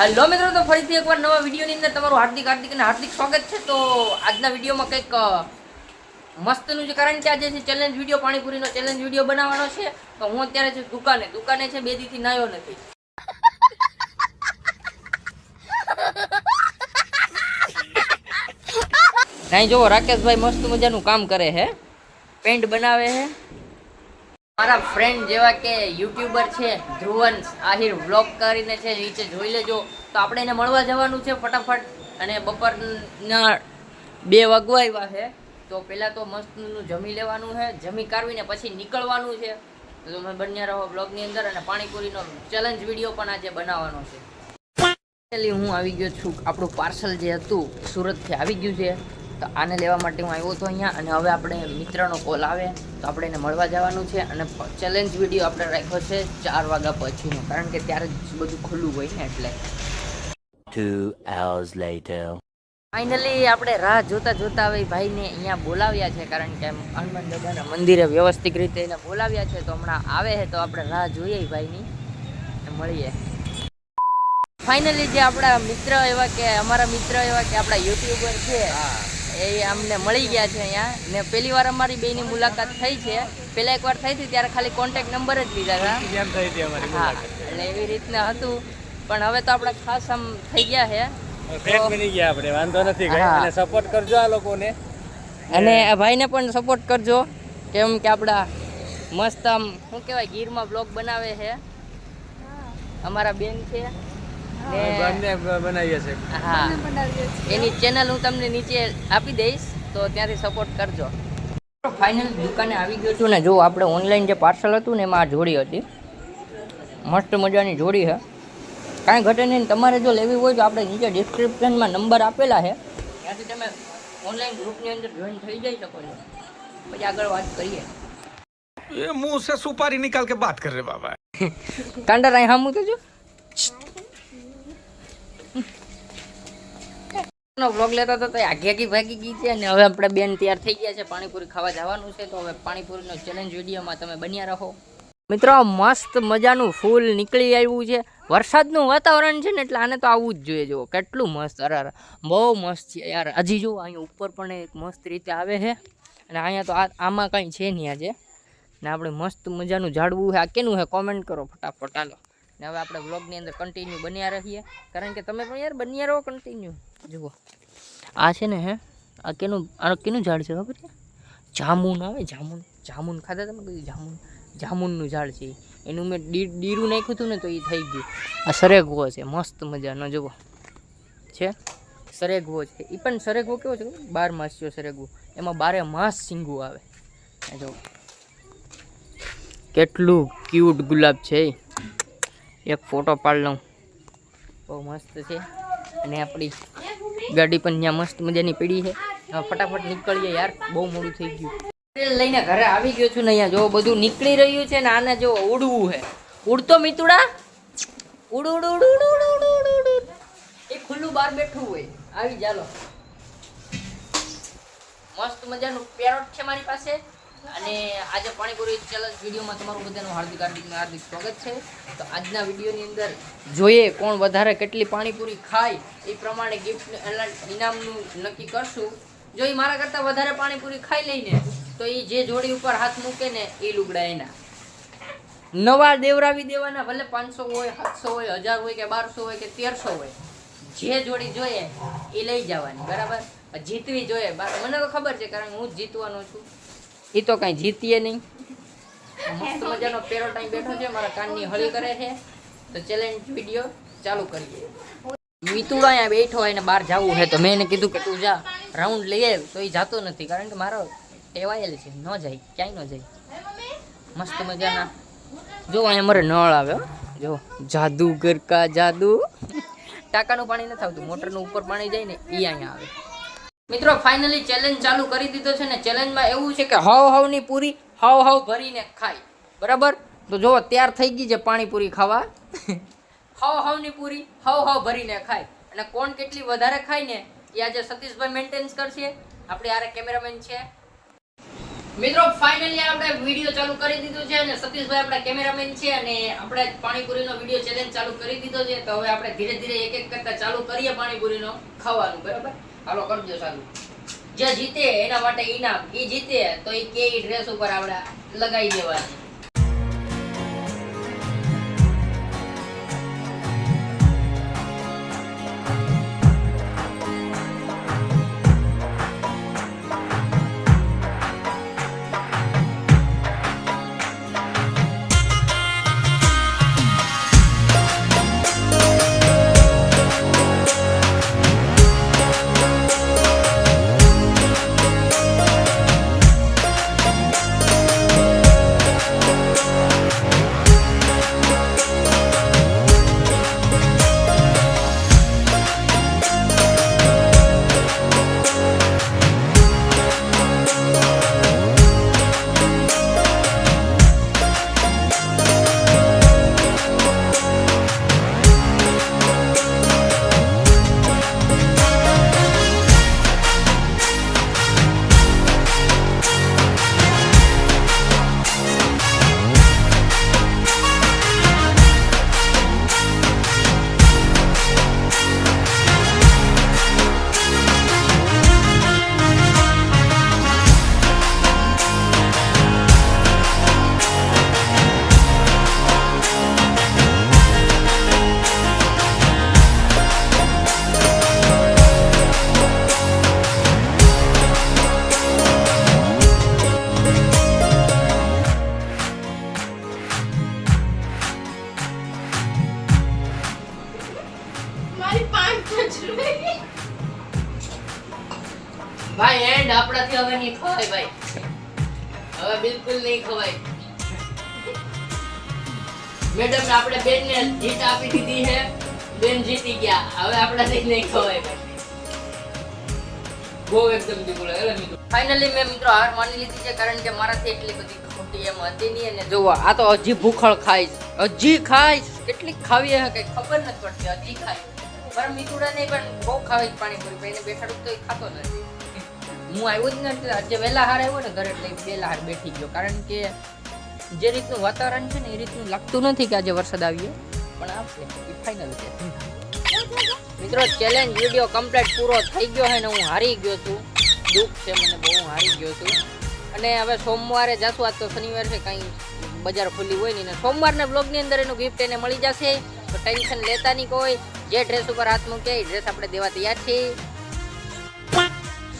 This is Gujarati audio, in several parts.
હેલો મિત્રો તો ફરીથી એકવાર નવા વિડીયોની અંદર તમારું હાર્દિક હાર્દિક અને હાર્દિક સ્વાગત છે. તો આજના વિડીયોમાં કંઈક મસ્તનું છે કારણ કે આજે છે ચેલેન્જ વીડિયો પાણીપુરીનો ચેલેન્જ વીડિયો બનાવવાનો છે. તો હું અત્યારે છે દુકાને. દુકાને છે બે દીથી નાયો નથી. નહીં જુઓ રાકેશભાઈ મસ્ત મજાનું કામ કરે છે પેન્ટ બનાવે છે મારા ફ્રેન્ડ જેવા કે યુટ્યુબર છે, ધ્રુવન, આહિર વ્લોગ કરીને છે, નીચે જોઈ લેજો. તો આપણે એને મળવા જવાનું છે ફટાફટ. અને બપોરના બે વાગવા છે. તો પહેલાં તો મસ્તનું જમી લેવાનું છે. જમી કાઢવીને પછી નીકળવાનું છે. તો તમે બન્યા રહો બ્લોગની અંદર અને પાણીપુરીનો ચેલેન્જ વીડિયો પણ આજે બનાવવાનો છે. હું આવી ગયો છું આપણું પાર્સલ જે હતું, સુરતથી આવી ગયું છે. તો આને લેવા માટે હું આવ્યો હતો અહીંયા અને હવે આપણે મિત્રનો કોલ આવે તો આપણે એને મળવા જવાનું છે અને ચેલેન્જ વીડિયો આપણે રાખ્યો છે ચાર વાગ્યા પછીનો કારણ કે ત્યારે જ બધું ખુલ્લું હોય ને એટલે. Two hours later. ફાઇનલી આપણે રાહ જોતા જોતા હવે ભાઈને અહીંયા બોલાવ્યા છે કારણ કે હનુમાન દાદાના મંદિરે વ્યવસ્થિત રીતે એને બોલાવ્યા છે તો હમણાં આવે છે તો આપણે રાહ જોઈએ ભાઈની મળીએ. ફાઇનલી જે આપણા મિત્ર એવા કે અમારા મિત્ર એવા કે આપણા યુટ્યુબર છે એ અમને મળી ગયા છે અહીંયા. ને પહેલી વાર અમારી બેની મુલાકાત થઈ છે. પહેલા એકવાર થઈ હતી ત્યારે ખાલી કોન્ટેક્ટ નંબર જ લીધા હતા. હા એટલે એવી રીતના હતું. પણ હવે તો આપણે ખાસ આમ થઈ ગયા છે. ફ્રેન્ડ બની ગયા આપણે વાંધો નથી અને સપોર્ટ કરજો આ લોકોને. અને આ ભાઈને પણ સપોર્ટ કરજો. કેમ કે આપણા મસ્ત આમ શું કહેવાય ગીરમાં બ્લોગ બનાવે છે. અમારા બેન છે. બંને બ- બનાવીએ છે હા એની ચેનલ હું તમને નીચે આપી દઈશ તો ત્યાંથી સપોર્ટ કરજો ફાઇનલ દુકાને આવી ગયો છું ને જો આપણે ઓનલાઈન જે પાર્સલ હતું ને એમાં આ જોડી હતી મસ્ત મજાની જોડી છે કાંઈ ઘટે નહીં તમારે જો લેવી હોય તો આપણે નીચે ડિસ્ક્રિપ્શનમાં નંબર આપેલા છે ત્યાંથી તમે ઓનલાઈન ગ્રુપની અંદર જોઈન થઈ જઈ શકો છો પછી આગળ વાત કરીએ ये मुंह से सुपारी निकाल के बात कर रहे बाबा કાંડા રાય હામું તો જો નો વ્લોગ લેતા તો આઘી આઘી ભાગી ગઈ છે અને હવે આપણે બેન તૈયાર થઈ ગયા છે પાણીપુરી ખાવા જવાનું છે તો હવે પાણીપુરીનો ચેલેન્જ વિડીયોમાં તમે બન્યા રહો. મિત્રો, મસ્ત મજાનું ફૂલ નીકળી આવ્યું છે. વરસાદનું વાતાવરણ છે ને એટલે આને તો આવવું જ જોઈએ. જુઓ, કેટલું મસ્ત, અરે બહુ મસ્ત છે યાર. હજી જુઓ, અહીંયા ઉપર પણ એક મસ્ત રીતે આવે છે. અને અહીંયા તો આમાં કંઈ છે નહીં આજે. ને આપણે મસ્ત મજાનું ઝાડવું છે. આ કેનું છે? કોમેન્ટ કરો ફટાફટ, હાલો. ને હવે આપણે વ્લોગની અંદર કન્ટિન્યુ બન્યા રહીએ. કારણ કે તમે પણ યાર બન્યા રહો કન્ટિન્યુ જુઓ. આ છે ને હે, આ કેનું આ કેનું ઝાડ છે ખબર છે? જામુન આવે, જામુન. જામુન ખાધા તમે કીધું જામુન? જામુનનું ઝાડ છે. એનું મેં ડીરું નાખ્યું હતું ને તો એ થઈ ગયું. આ સરેગવો છે, મસ્ત મજાનો જુઓ. છે? સરેગવો છે. એ પણ સરેગવો કેવો છે બાર બાર છે સરેગવો. એમાં બારે માસ સિંગું આવે. જુઓ. કેટલું ક્યુટ ગુલાબ છે. એક ફોટો પાડ લઉં. બહુ મસ્ત છે. અને આપણી ગાડી પણ ત્યાં મસ્ત મજાની પડી છે. ફટાફટ નીકળીએ યાર. બહુ મોડું થઈ ગયું. લઈને ઘરે આવી ગયો છું ને અહીંયા જો બધું નીકળી રહ્યું છે ને આને જો ઉડવું છે. ઉડતો મિતુડા? ઉડ ઉડ ઉડ ઉડ ઉડ ઉડ ઉડ ઉડ. એ ખુલ્લું બહાર બેઠું હોય. આવી, ચાલો. મસ્ત મજાનું પેરોટ છે મારી પાસે. અને આજે પાણીપુરી ચેલેન્જ વિડીયોમાં તમારું બધાનું હાર્દિક હાર્દિક હાર્દિક સ્વાગત છે. તો આજના વિડીયોની અંદર જોઈએ કોણ વધારે કેટલી પાણીપુરી ખાય એ પ્રમાણે ગિફ્ટ ઇનામનું નક્કી કરશું. જો એ મારા કરતાં વધારે પાણીપુરી ખાઈ લઈને તો એ જે જોડી ઉપર હાથ મૂકે ને એ લુગડા એના. નવા દેવરાવી દેવાના ભલે પાંચસો હોય, સાતસો હોય, હજાર હોય કે બારસો હોય કે તેરસો હોય, જે જોડી જોઈએ એ લઈ જવાની, બરાબર? જીતવી જોઈએ. મને તો ખબર છે કારણ હું જીતવાનો છું. એ તો કાંઈ જીતીએ નહીં. મસ્ત મજાનો પેરો ટાઈમ બેઠો છે મારા કાનની હળી કરે છે. તો ચેલેન્જ વીડિયો ચાલુ કરીએ. મિતુડો અહીંયા બેઠો હોય ને બહાર જવું છે તો મેં એને કીધું કે તું જા રાઉન્ડ લઈ આવ તો એ જાતો નથી કારણ કે મારો ટેવાયેલ છે ન જાય ક્યાંય ન જાય. મસ્ત મજાના. જો અહીંયા મારે નળ આવે હો. જો જાદુગર કા જાદુ. ટાંકાનું પાણી નથી આવતું મોટરનું ઉપર પાણી જાય ને એ અહીંયા આવે. મિત્રો ફાઇનલી ચેલેન્જ ચાલુ કરી દીધો છે ને ચેલેન્જમાં એવું છે કે હાવ હાવની પૂરી હાવ હાવ ભરીને ખાય. બરાબર? તો જો તૈયાર થઈ ગઈ છે પાણીપુરી ખાવા. હાવ હાવની પૂરી હાવ હાવ ભરીને ખાય. અને કોણ કેટલી વધારે ખાય ને, એ આજે સતીશભાઈ મેન્ટેન્સ કરશે. આપણે આરે કેમેરામેન છે. મિત્રો ફાઇનલી આપણે વીડિયો ચાલુ કરી દીધો છે અને સતીશભાઈ આપણા કેમેરામેન છે અને આપણે પાણીપુરીનો વીડિયો ચેલેન્જ ચાલુ કરી દીધો છે. તો હવે આપણે ધીરે ધીરે એક એક કરતા ચાલુ કરીએ પાણીપુરીનો ખાવાનું. બરાબર? હાલો કરજો ચાલુ. જે જીતે એના માટે ઇનામ એ જીતે તો એ કે ડ્રેસ ઉપર આપણે લગાવી દેવાની. આપણાથી હવે નહીં ખવાય ભાઈ. હવે બિલકુલ નહીં ખવાય. મેડમ આપણે બેન ને જીત આપી દીધી છે. બેન જીતી ગયા. હવે આપણાથી નહીં ખવાય ભાઈ. ફાઇનલી મેં મિત્રો હાર માની લીધી કારણ કે મારાથી એટલી બધી ખોટી એમ હતી નહીં અને આ તો હજી ભૂખળ ખાઈશ હજી ખાઈશ કેટલી ખાવી કઈ ખબર નથી પડતી. હજી ખાય મારા મીઠુડા નહીં પણ બહુ ખાવી પાણીપુરી. પણ એને બેઠાડું તો એ ખાતો નથી. હું આવ્યો જ નથી આજે વહેલા હાર આવ્યો ને ઘરે એટલે વહેલા હાર બેઠી ગયો. કારણ કે જે રીતનું વાતાવરણ છે ને એ રીતનું લાગતું નથી કે આજે વરસાદ આવ્યો પણ આવશે એ ફાઇનલ છે. મિત્રો ચેલેન્જ વીડિયો કમ્પ્લીટ પૂરો થઈ ગયો છે ને હું હારી ગયો છું. દુઃખ છે મને બહુ હારી ગયો છું. અને હવે સોમવારે જશું, આજ તો શનિવાર છે, કંઈ બજાર ખુલ્લી હોય નહીં ને. સોમવારના બ્લોગની અંદર એનું ગિફ્ટ એને મળી જશે. તો ટેન્શન લેતા નહીં કોઈ. જે ડ્રેસ ઉપર હાથ મૂકે એ ડ્રેસ આપણે દેવા તૈયાર છીએ.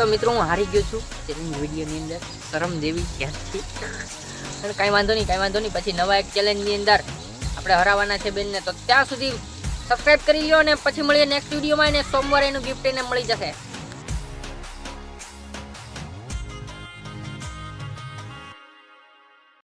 તો મિત્રો, હું હારી ગયો છું. ચેલેન્જ વિડીયોની અંદર શરમ દેવી ક્યાંથી પણ કાંઈ વાંધો નહીં, કાંઈ વાંધો નહીં. પછી નવા એક ચેલેન્જની અંદર આપણે હરાવવાના છે બેનને, તો ત્યાં સુધી સબસ્ક્રાઇબ કરી લો અને પછી મળીએ નેક્સ્ટ વિડીયોમાં એને સોમવારે એનું ગિફ્ટ એને મળી જશે.